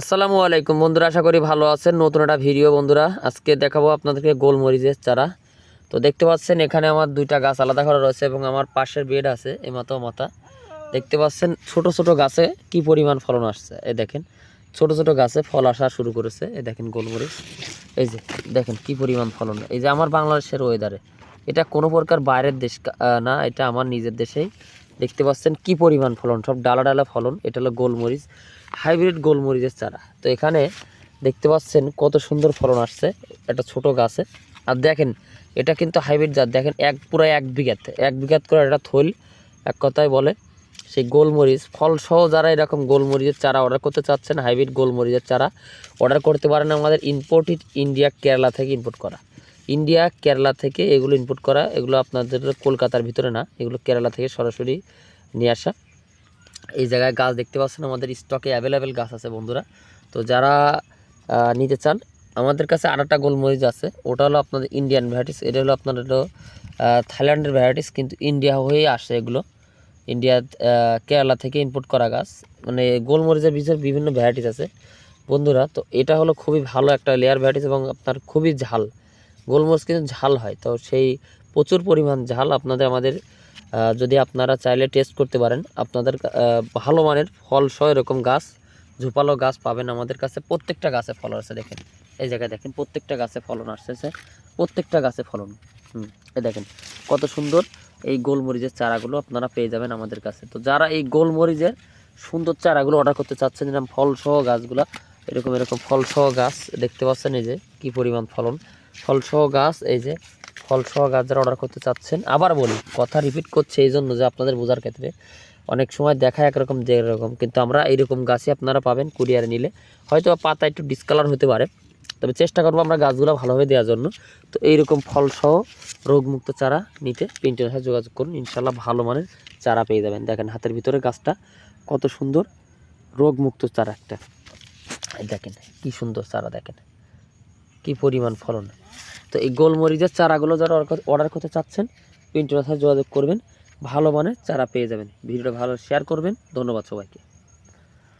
আসসালামু আলাইকুম বন্ধুরা, আশা করি ভালো আছেন। নতুন একটা ভিডিও বন্ধুরা, আজকে দেখাবো আপনাদেরকে গোলমরিচের চারা। তো দেখতে পাচ্ছেন, এখানে আমার দুইটা গাছ আলাদা করা রয়েছে এবং আমার পাশের বেড আছে এই মাথা মাথা। দেখতে পাচ্ছেন, ছোট ছোট গাছে কি পরিমাণ ফলন আসছে? এ দেখেন, ছোট ছোট গাছে ফল আসা শুরু করেছে। এ দেখেন গোলমরিচ। এই যে, দেখেন কি পরিমাণ ফলন। এই যে আমার বাংলাদেশের ওয়েদারে এটা কোনো প্রকার বাইরের দেশ না, এটা আমার নিজের দেশেই। দেখতে পাচ্ছেন কি পরিমাণ ফলন? সব ডালা ডালা ফলন। এটা হলো গোলমরিচ, হাইব্রিড গোলমরিচের চারা। তো এখানে দেখতে পাচ্ছেন কত সুন্দর ফলন আসছে, একটা ছোট গাছে। আর দেখেন, এটা কিন্তু হাইব্রিড জাত। দেখেন, এক, পুরো এক বিঘাতে। এক বিঘাত করে একটা থৈল এক কথায় বলে, সেই গোলমরিচ। ফল সহ যারা এরকম গোলমরিচের চারা অর্ডার করতে চাচ্ছেন, হাইব্রিড গোলমরিচের চারা অর্ডার করতে পারেন আমাদের ইম্পোর্টেড ইন্ডিয়া কেরালা থেকে ইম্পোর্ট করা। ইন্ডিয়া, কেরালা থেকে এগুলো ইম্পোর্ট করা, এগুলো আপনাদের কলকাতার ভিতরে না, এগুলো কেরালা থেকে সরাসরি নিয়ে আসা। এই জায়গায় গাছ দেখতে পাচ্ছেন, আমাদের স্টকে অ্যাভেলেবেল গাছ আছে বন্ধুরা। তো যারা নিতে চান, আমাদের কাছে আর একটা গোলমরিচ আছে, ওটা হলো আপনাদের ইন্ডিয়ান ভ্যারাইটিস এটা হলো আপনার হলো থাইল্যান্ডের ভ্যারাইটিস কিন্তু ইন্ডিয়া হয়েই আসে এগুলো। ইন্ডিয়া কেরালা থেকে ইম্পোর্ট করা গাছ মানে গোলমরিচের ভিতরে বিভিন্ন ভ্যারাইটিস আছে। বন্ধুরা, তো এটা হলো খুবই ভালো একটা লেয়ার ভ্যারাইটিস এবং আপনার খুবই ঝাল। গোলমরিচ কিন্তু ঝাল হয়। তো সেই প্রচুর পরিমাণ ঝাল আপনাদের আমাদের যদি আপনারা চাইলে টেস্ট করতে পারেন। আপনাদের ভালো মানের ফল সহ এরকম গাছ, ঝুপালো গাছ পাবেন আমাদের কাছে। প্রত্যেকটা গাছে ফলন আছে, দেখেন। এই জায়গায় দেখেন, প্রত্যেকটা গাছে ফলন আসতেছে প্রত্যেকটা গাছে ফলন। হুম, এই দেখেন, কত সুন্দর এই গোলমরিচের চারাগুলো আপনারা পেয়ে যাবেন আমাদের কাছে। তো যারা এই গোলমরিচের সুন্দর চারাগুলো অর্ডার করতে চাচ্ছেন, যেরকম ফল সহ গাছগুলো এরকম এরকম ফলসহ গাছ দেখতে পাচ্ছেন এই যে, কি পরিমাণ ফলন। ফলসহ গাছ, এই যে ফল সহ গাছ যারা অর্ডার করতে চাচ্ছেন, আবার বলি, কথা রিপিট করছে এই জন্য যে আপনাদের বোঝার ক্ষেত্রে অনেক সময় দেখা একরকম, যে এরকম কিন্তু আমরা এইরকম গাছই আপনারা পাবেন কুরিয়ারে নিলে। হয়তো পাতা একটু ডিসকালার হতে পারে, তবে চেষ্টা করব আমরা গাছগুলো ভালোভাবে দেওয়ার জন্য। তো এইরকম ফলসহ রোগমুক্ত চারা নিতে প্রিন্টের সাথে যোগাযোগ করুন ইনশাল্লাহ ভালো মানের চারা পেয়ে যাবেন। দেখেন হাতের ভিতরে গাছটা কত সুন্দর রোগমুক্ত চারা একটা। দেখেন, কি সুন্দর চারা দেখেন। কি পরিমাণ ফলন। তো এই গোলমরিচের চারাগুলো যারা অর্ডার করতে চাচ্ছেন প্রিন্টের সাথে যোগাযোগ করবেন, ভালো মানের চারা পেয়ে যাবেন। ভিডিওটা ভালো শেয়ার করবেন। ধন্যবাদ সবাইকে।